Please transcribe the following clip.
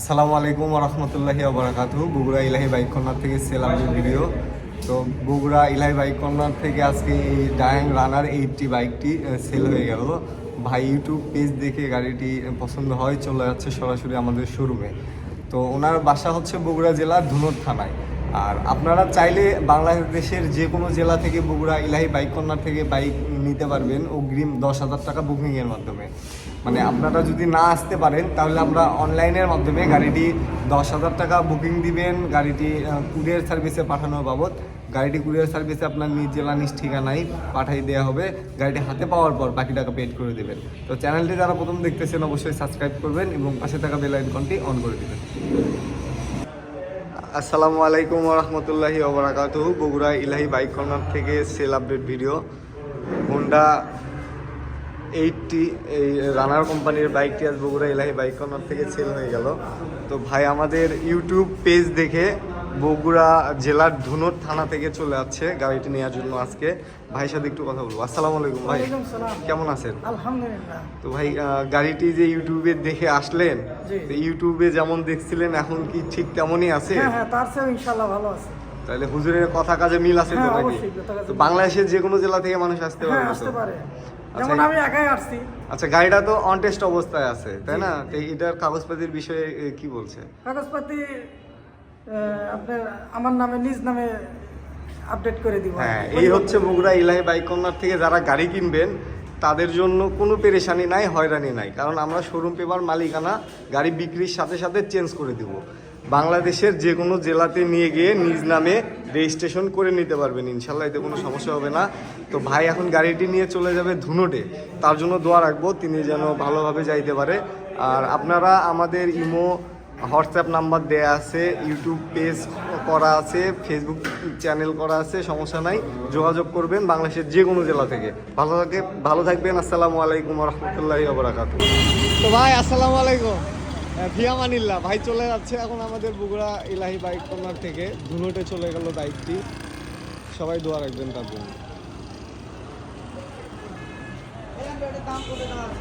আসসালামু আলাইকুম রহমতুল্লাহি আবরাকাতু বগুড়া ইলাহি বাইক কর্নার থেকে সেলাম ভিডিও। তো বগুড়া ইলাহি বাইক থেকে আজকে এই ডায়াং রানার এইটটি বাইকটি সেল হয়ে গেল। ভাই ইউটিউব পেজ দেখে গাড়িটি পছন্দ হয়, চলে যাচ্ছে সরাসরি আমাদের শোরুমে তো ওনার বাসা হচ্ছে বগুড়া জেলার ধুনট থানায়। আর আপনারা চাইলে বাংলাদেশের যে কোনো জেলা থেকে বগুড়া ইলাহি বাইক কর্নার থেকে বাইক নিতে পারবেন। অগ্রিম দশ হাজার টাকা বুকিংয়ের মাধ্যমে। মানে আপনারা যদি না আসতে পারেন, তাহলে আমরা অনলাইনের মাধ্যমে গাড়িটি দশ হাজার টাকা বুকিং দিবেন। গাড়িটি কুরিয়ার সার্ভিসে পাঠানোর বাবদ। গাড়িটি কুরিয়ার সার্ভিসে আপনার নিজ জেলা নিজ ঠিকানায় পাঠিয়ে দেওয়া হবে। গাড়িটি হাতে পাওয়ার পর বাকি টাকা পেড করে দেবেন। তো চ্যানেলটি যারা প্রথম দেখতেছেন, অবশ্যই সাবস্ক্রাইব করবেন এবং পাশে থাকা বেল আইকনটি অন করে দেবেন। আসসালামু আলাইকুম রহমতুল্লাহি বগুড়া ইলাহি বাইক কর্নার থেকে sell update video Honda eighty এই রানার কোম্পানির বাইকটি আজ বগুড়া ইলাহি বাইক কর্নার থেকে সেল হয়ে গেল। তো ভাই আমাদের ইউটিউব পেজ দেখে বগুড়া জেলার ধুনট থানা থেকে চলে আসছে গাড়িটি নেওয়ার জন্য আজকে। ভাইয়ের সাথে একটু কথা বলব। আসসালামু আলাইকুম ভাই। কেমন আছেন? আলহামদুলিল্লাহ। তো ভাই গাড়িটি যে ইউটিউবে দেখে আসলেন তো ইউটিউবে যেমন দেখছিলেন এখন কি ঠিক তেমনই আছে? হ্যাঁ হ্যাঁ তার ভালো আছে। তাহলে হুজুরের কথা কাজে মিল আছে তো হ্যাঁ, নাকি? তো বাংলাদেশের যে কোনো জেলা থেকে মানুষ আসতে আসতে পারে। যেমন আমি একাই আসছি। আচ্ছা গাড়িটা তো অন টেস্ট অবস্থায় আছে তাই না। তো এটার কাগজপাতির বিষয়ে কি বলছে? কাগজপাতি আপনার আমার নামে নিজ নামে আপডেট করে দিব। হ্যাঁ এই হচ্ছে বগুড়া ইলাহি বাইক কর্নার থেকে যারা গাড়ি কিনবেন তাদের জন্য কোনো পেরেশানি নাই, হয়রানি নাই। কারণ আমরা শোরুম পেপার মালিকানা গাড়ি বিক্রির সাথে সাথে চেঞ্জ করে দিব। বাংলাদেশের যে কোনো জেলাতে নিয়ে গিয়ে নিজ নামে রেজিস্ট্রেশন করে নিতে পারবেন। ইনশাল্লাহ এতে কোনো সমস্যা হবে না। তো ভাই এখন গাড়িটি নিয়ে চলে যাবে ধুনোটে। তার জন্য দোয়া রাখব, তিনি যেন ভালোভাবে যাইতে পারে। আর আপনারা আমাদের ইমো হোয়াটসঅ্যাপ নাম্বার দেয়া আছে ইউটিউব পেজ করা আছে ফেসবুক চ্যানেল করা আছে, সমস্যা নাই। যোগাযোগ করবেন বাংলাদেশের যে কোনো জেলা থেকে। ভালো থাকে, ভালো থাকবেন, আসসালামু আলাইকুম রহমতুল্লাহি ওবরাকাত। তো ভাই, আসসালামু আলাইকুম। ফিয়ামানিল্লাহ ভাই চলে যাচ্ছে এখন আমাদের বগুড়া ইলাহি বাইক কর্নার থেকে। ধুনোটে চলে গেল বাইকটি সবাই দোয়া রাখবেন তার জন্য।